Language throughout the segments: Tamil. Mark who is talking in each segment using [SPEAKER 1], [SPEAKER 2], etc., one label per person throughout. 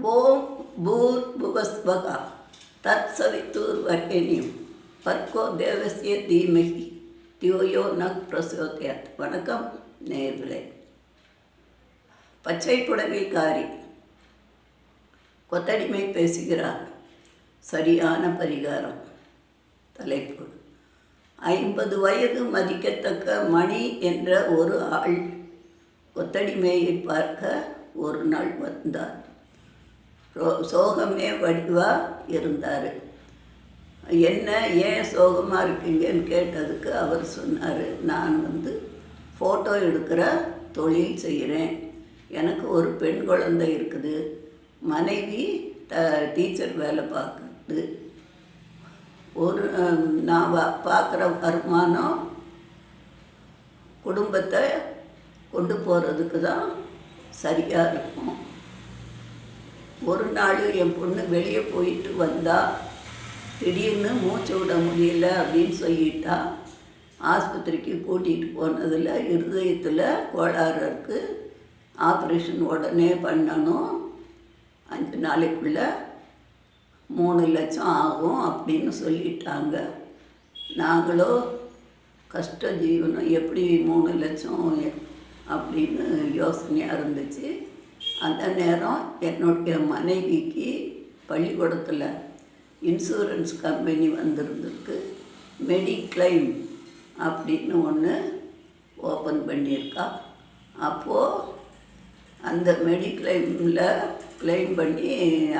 [SPEAKER 1] ஓம் பூர் புவஸ்வகா தத் சவித்தூர் வர்ணியம் பர்கோ தேவசிய தீமகி. தியோயோ நக் பிரசோதயாத். வணக்கம் நேர்களே. பச்சை புடவைக்காரி. கொத்தடிமை பேசுகிறார். சரியான பரிகாரம். தலைப்பு. ஐம்பது வயது மதிக்கத்தக்க மணி என்ற ஒரு ஆள். கொத்தடிமையை பார்க்க ஒரு நாள் வந்தார். சோகமே வடிவாக இருந்தார். என்ன ஏன் சோகமாக இருக்கீங்கன்னு கேட்டதுக்கு அவர் சொன்னார் நான் வந்து ஃபோட்டோ எடுக்கிற தொழில் செய்கிறேன் எனக்கு ஒரு பெண் குழந்தை இருக்குது. மனைவி த டீச்சர் வேலை பார்க்குது. ஒரு நான் வா பார்க்குற வருமானம் குடும்பத்தை கொண்டு போகிறதுக்கு தான் சரியாக இருக்கும். ஒரு நாள் என் பொண்ணு வெளியே போயிட்டு வந்தா திடீர்னு மூச்சு விட முடியல அப்படின்னு சொல்லிட்டா. ஆஸ்பத்திரிக்கு கூட்டிகிட்டு போனதில் இருதயத்தில் கோளாறு இருக்குது ஆப்ரேஷன் உடனே பண்ணணும். அஞ்சு நாளைக்குள்ளே மூணு லட்சம் ஆகும் அப்படின்னு சொல்லிட்டாங்க. நாங்களும் கஷ்ட ஜீவனம் எப்படி மூணு லட்சம் அப்படின்னு யோசனையாக இருந்துச்சு. அந்த நேரம் என்னுடைய மனைவிக்கு பள்ளிக்கூடத்தில் இன்சூரன்ஸ் கம்பெனி வந்திருந்திருக்கு. மெடிக்ளைம் அப்படின்னு ஒன்று ஓப்பன் பண்ணியிருக்கா. அப்போது அந்த மெடிக்ளைமில் கிளைம் பண்ணி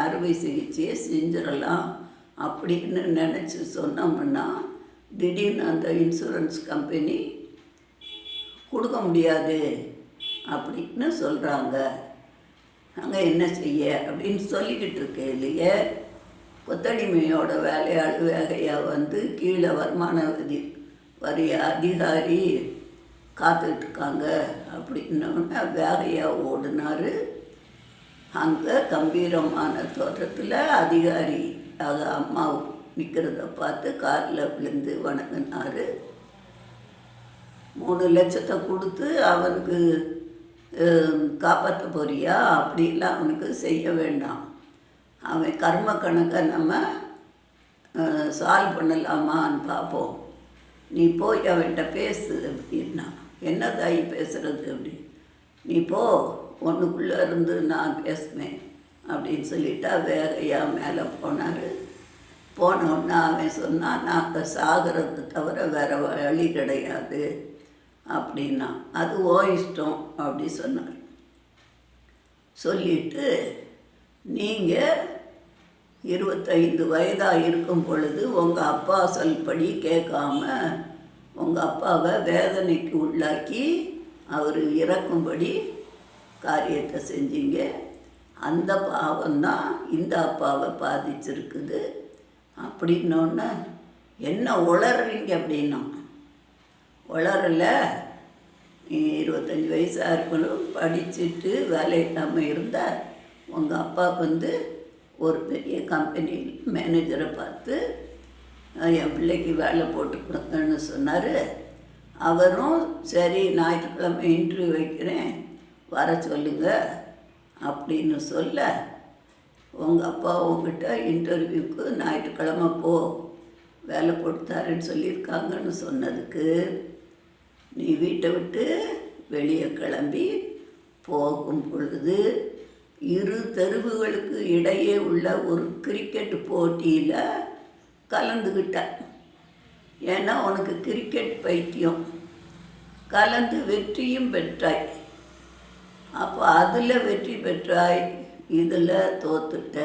[SPEAKER 1] அறுவை சிகிச்சையை செஞ்சிடலாம் அப்படின்னு நினச்சி சொன்னோம்னா திடீர்னு அந்த இன்சூரன்ஸ் கம்பெனி கொடுக்க முடியாது அப்படின்னு சொல்கிறாங்க நாங்கள் என்ன செய்ய அப்படின்னு சொல்லிக்கிட்டு இருக்கையிலேயே கொத்தடிமையோட வேலையாள் வேகையாக வந்து கீழே வருமான வரி வரி அதிகாரி காத்துக்கிட்டு இருக்காங்க அப்படின்னோடனே வேகையாக ஓடினார். அங்கே கம்பீரமான தோற்றத்தில் அதிகாரி ஆக அம்மா நிற்கிறத பார்த்து காரில் விழுந்து வணங்கினார். மூணு லட்சத்தை கொடுத்து அவனுக்கு காப்பாற்ற போறியா? அப்படிலாம் அவனுக்கு செய்ய வேண்டாம். அவன் கர்ம கணக்கை நம்ம சால்வ் பண்ணலாமான்னு பார்ப்போம் நீ போய் அவன்கிட்ட பேசு அப்படின்னா. என்ன தாய் பேசுகிறது அப்படி. நீ போ ஒன்றுக்குள்ளே இருந்து நான் பேசுவேன் அப்படின்னு சொல்லிட்டா வேகையாக மேலே போனார். போனோன்னா அவன் சொன்னான் நாங்கள் சாகிறது தவிர வேறு வழி கிடையாது அப்படின்னா. அது ஓ இஷ்டம். அப்படி சொன்னார். சொல்லிட்டு நீங்கள் இருபத்தைந்து வயதாக இருக்கும் பொழுது உங்கள் அப்பா சொல்படி கேட்காம உங்கள் அப்பாவை வேதனைக்கு உள்ளாக்கி அவர் இறக்கும்படி காரியத்தை செஞ்சீங்க. அந்த பாவம்தான் இந்த அப்பாவை பாதிச்சிருக்குது. அப்படின்னோடனே என்ன உளறீங்க அப்படின்னா உளரல இருபத்தஞ்சி வயசாக இருக்கணும் படிச்சுட்டு வேலை இல்லாமல் இருந்தால் உங்கள் அப்பா வந்து ஒரு பெரிய கம்பெனி மேனேஜரை பார்த்து என் பிள்ளைக்கு வேலை போட்டு கொடுங்கன்னு சொன்னார். அவரும் சரி ஞாயிற்றுக்கிழமை இன்டர்வியூ வைக்கிறேன் வர சொல்லுங்க அப்படின்னு சொல்ல உங்கள் அப்பா உங்ககிட்ட இன்டர்வியூக்கு ஞாயிற்றுக்கிழமை போ வேலை போட்டு தரேன்னு சொல்லியிருக்காங்கன்னு சொன்னதுக்கு நீ வீட்டை விட்டு வெளியே கிளம்பி போகும் பொழுது இரு தெருவுகளுக்கு இடையே உள்ள ஒரு கிரிக்கெட் போட்டியில் கலந்துக்கிட்ட ஏன்னா உனக்கு கிரிக்கெட் பைத்தியம். கலந்து வெற்றியும் பெற்றாய். அப்போ அதில் வெற்றி பெற்றாய். இதில் தோத்துட்ட.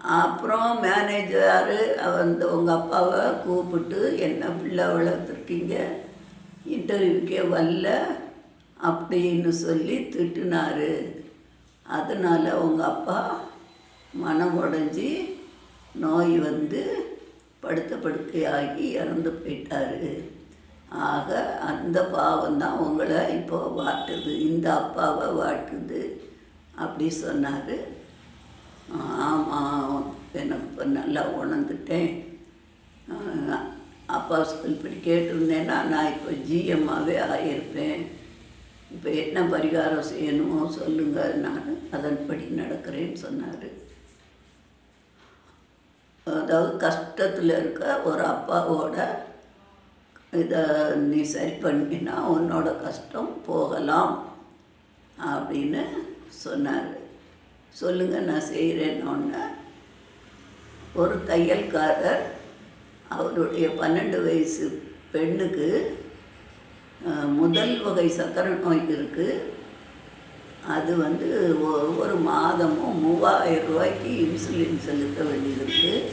[SPEAKER 1] அப்புறம் மேனேஜர் வந்து உங்கள் அப்பாவை கூப்பிட்டு என்ன பிள்ளை வளர்த்துருக்கீங்க? இன்டர்வியூக்கே வரல அப்படின்னு சொல்லி திட்டினார். அதனால் உங்கள் அப்பா மனம் உடஞ்சி நோய் வந்து படுத்த படுக்கையாகி இறந்து போயிட்டாரு. ஆக அந்த பாவம் தான் உங்களை இப்போ வாட்டுது இந்த அப்பாவை வாட்டுது அப்படி சொன்னார். ஆமாம் எனக்கு இப்போ நல்லா உணர்ந்துட்டேன். அப்பா இப்படி கேட்டிருந்தேன்னா நான் இப்போ ஜிஎம்மாகவே ஆகியிருப்பேன் இப்போ என்ன பரிகாரம் செய்யணுமோ சொல்லுங்க நான் அதன்படி நடக்கிறேன்னு சொன்னார். அதாவது கஷ்டத்தில் இருக்க ஒரு அப்பாவோட இதை நீ சரி பண்ணினா உன்னோட கஷ்டம் போகலாம் அப்படின்னு சொன்னார். சொல்லுங்கள் நான் செய்கிறேன்னு ஒரு தையல்காரர் அவருடைய பன்னெண்டு வயசு பெண்ணுக்கு முதல் வகை சக்கரை நோய் இருக்குது அது வந்து ஒவ்வொரு மாதமும் மூவாயிரம் ரூபாய்க்கு இன்சுலின் செலுத்த வேண்டியது இருக்குது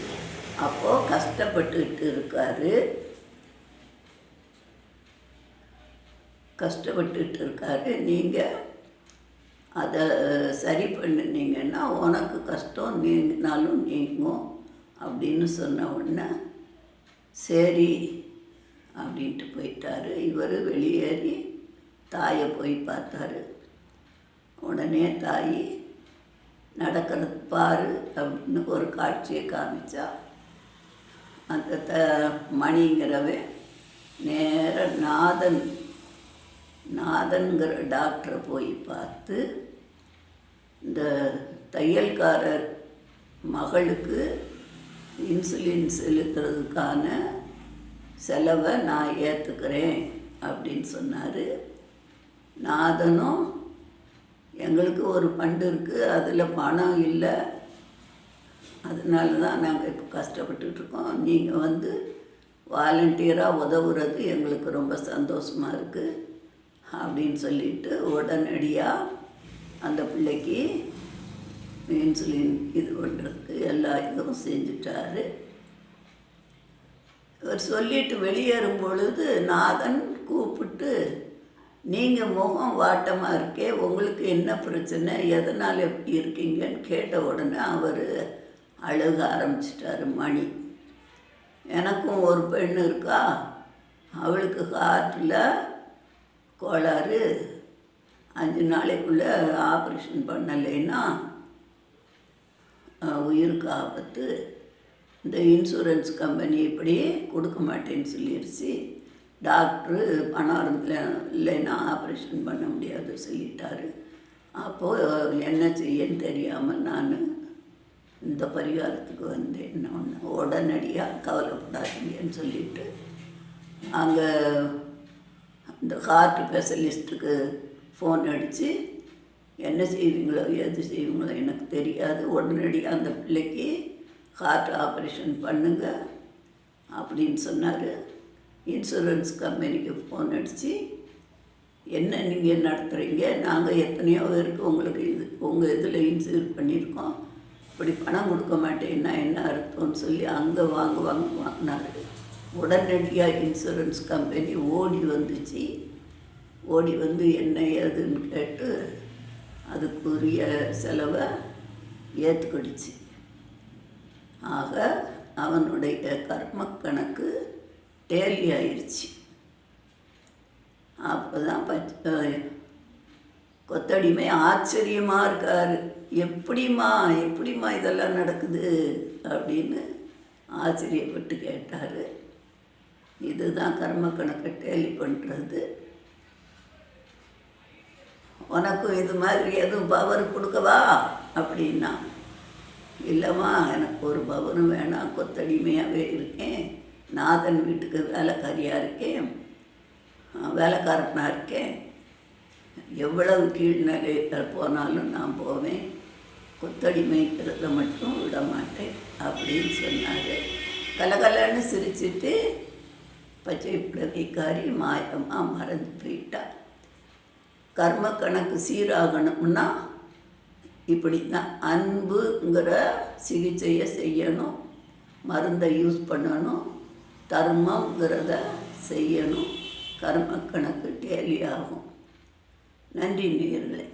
[SPEAKER 1] அப்போது கஷ்டப்பட்டுக்கிட்டு இருக்காரு. கஷ்டப்பட்டுட்டு இருக்காரு. நீங்கள் அதை சரி பண்ணினீங்கன்னா உனக்கு கஷ்டம் நீங்கினாலும் நீங்கும் அப்படின்னு சொன்ன உடனே சரி அப்படின்ட்டு போயிட்டாரு. இவர் வெளியேறி தாயை போய் பார்த்தாரு. உடனே தாய் நடக்கிறது பாரு அப்படின்னு ஒரு காட்சியை காமிச்சா. அந்த த மணிங்கிறவே நேர நாதன் நாதன்கிற டாக்டரை போய் பார்த்து இந்த தையல்காரர் மகளுக்கு இன்சுலின் செலுத்துறதுக்கான செலவை நான் ஏற்றுக்கிறேன் அப்படின்னு சொன்னார். நாதனும் எங்களுக்கு ஒரு பண்டு இருக்குது அதில் பணம் இல்லை. அதனால தான் நாங்கள் இப்போ கஷ்டப்பட்டுருக்கோம் நீங்கள் வந்து வாலண்டியராக உதவுறது எங்களுக்கு ரொம்ப சந்தோஷமாக இருக்குது அப்படின்னு சொல்லிட்டு உடனடியாக அந்த பிள்ளைக்கு இன்சுலின் இது பண்ணுறதுக்கு எல்லா இதுவும் செஞ்சுட்டாரு. இவர் சொல்லிட்டு வெளியேறும் பொழுது நாதன் கூப்பிட்டு நீங்கள் முகம் வாட்டமாக இருக்கே உங்களுக்கு என்ன பிரச்சனை எதனால் எப்படி இருக்கீங்கன்னு? கேட்ட உடனே அவர் அழுக ஆரம்பிச்சிட்டாரு மணி. எனக்கும் ஒரு பெண் இருக்கா? அவளுக்கு ஹார்ட்டில் கோளாறு. அஞ்சு நாளைக்குள்ளே ஆப்ரேஷன் பண்ணலைன்னா உயிருக்கு ஆபத்து. இந்த இன்சூரன்ஸ் கம்பெனி இப்படி கொடுக்க மாட்டேன்னு சொல்லிடுச்சு டாக்டரு பணம் இல்லைன்னா ஆப்ரேஷன் பண்ண முடியாது சொல்லிட்டாரு. அப்போது என்ன செய்யன்னு தெரியாமல் நான் இந்த பரிகாரத்துக்கு வந்தேன். ஒன்று உடனடியாக கவலைப்படாதீங்கன்னு சொல்லிட்டு அங்கே இந்த ஹார்ட் ஸ்பெஷலிஸ்ட்டுக்கு ஃபோன் அடித்து என்ன செய்வீங்களோ எது செய்வீங்களோ எனக்கு தெரியாது. உடனடியாக அந்த பிள்ளைக்கு ஹார்ட் ஆப்ரேஷன் பண்ணுங்க அப்படின்னு சொன்னார். இன்சூரன்ஸ் கம்பெனிக்கு ஃபோன் அடித்து என்ன நீங்கள் நடத்துகிறீங்க நாங்கள் எத்தனையோ பேருக்கு உங்களுக்கு இது உங்கள் இதில் இன்சூர் பண்ணியிருக்கோம். இப்படி பணம் கொடுக்க மாட்டேன்னா என்ன அர்த்தம்னு சொல்லி அங்கே வாங்க வாங்க வாங்கினார். உடனடியாக இன்சூரன்ஸ் கம்பெனி ஓடி வந்துச்சு. ஓடி வந்து என்ன ஏதுன்னு கேட்டு அதுக்குரிய செலவை ஏற்றுக்கிடுச்சு ஆக அவனுடைய கர்ம கணக்கு டேலி ஆயிடுச்சு அப்போ தான் பச்ச கொத்தடிமை ஆச்சரியமாக இருக்கார். எப்படிம்மா எப்படிம்மா இதெல்லாம் நடக்குது அப்படின்னு ஆச்சரியப்பட்டு கேட்டார். இதுதான் கர்ம கணக்கை டேலி பண்ணுறது உனக்கும் இது மாதிரி எதுவும் பவர் கொடுக்கவா? அப்படின்னா இல்லைம்மா எனக்கு ஒரு பவரும் வேணாம் கொத்தடிமையாகவே இருக்கேன். நாதன் வீட்டுக்கு வேலைக்காரியாக இருக்கேன். வேலைக்காரனாக இருக்கேன். எவ்வளவு கீழ்நிலையில் போனாலும் நான் போவேன். கொத்தடிமைக்கிறத மட்டும் விட மாட்டேன் அப்படின்னு சொன்னார். கலகலன்னு சிரிச்சிட்டு பச்சை பிள்ளைக்காரி மாயமாக மறந்து போயிட்டா. கர்ம கணக்கு சீராகணும்னா இப்படி தான் அன்புங்கிற சிகிச்சையை செய்யணும். மருந்தை யூஸ் பண்ணணும். தர்மங்கிறத செய்யணும். கர்ம கணக்கு டேலி ஆகும் நன்றி நேர்களே.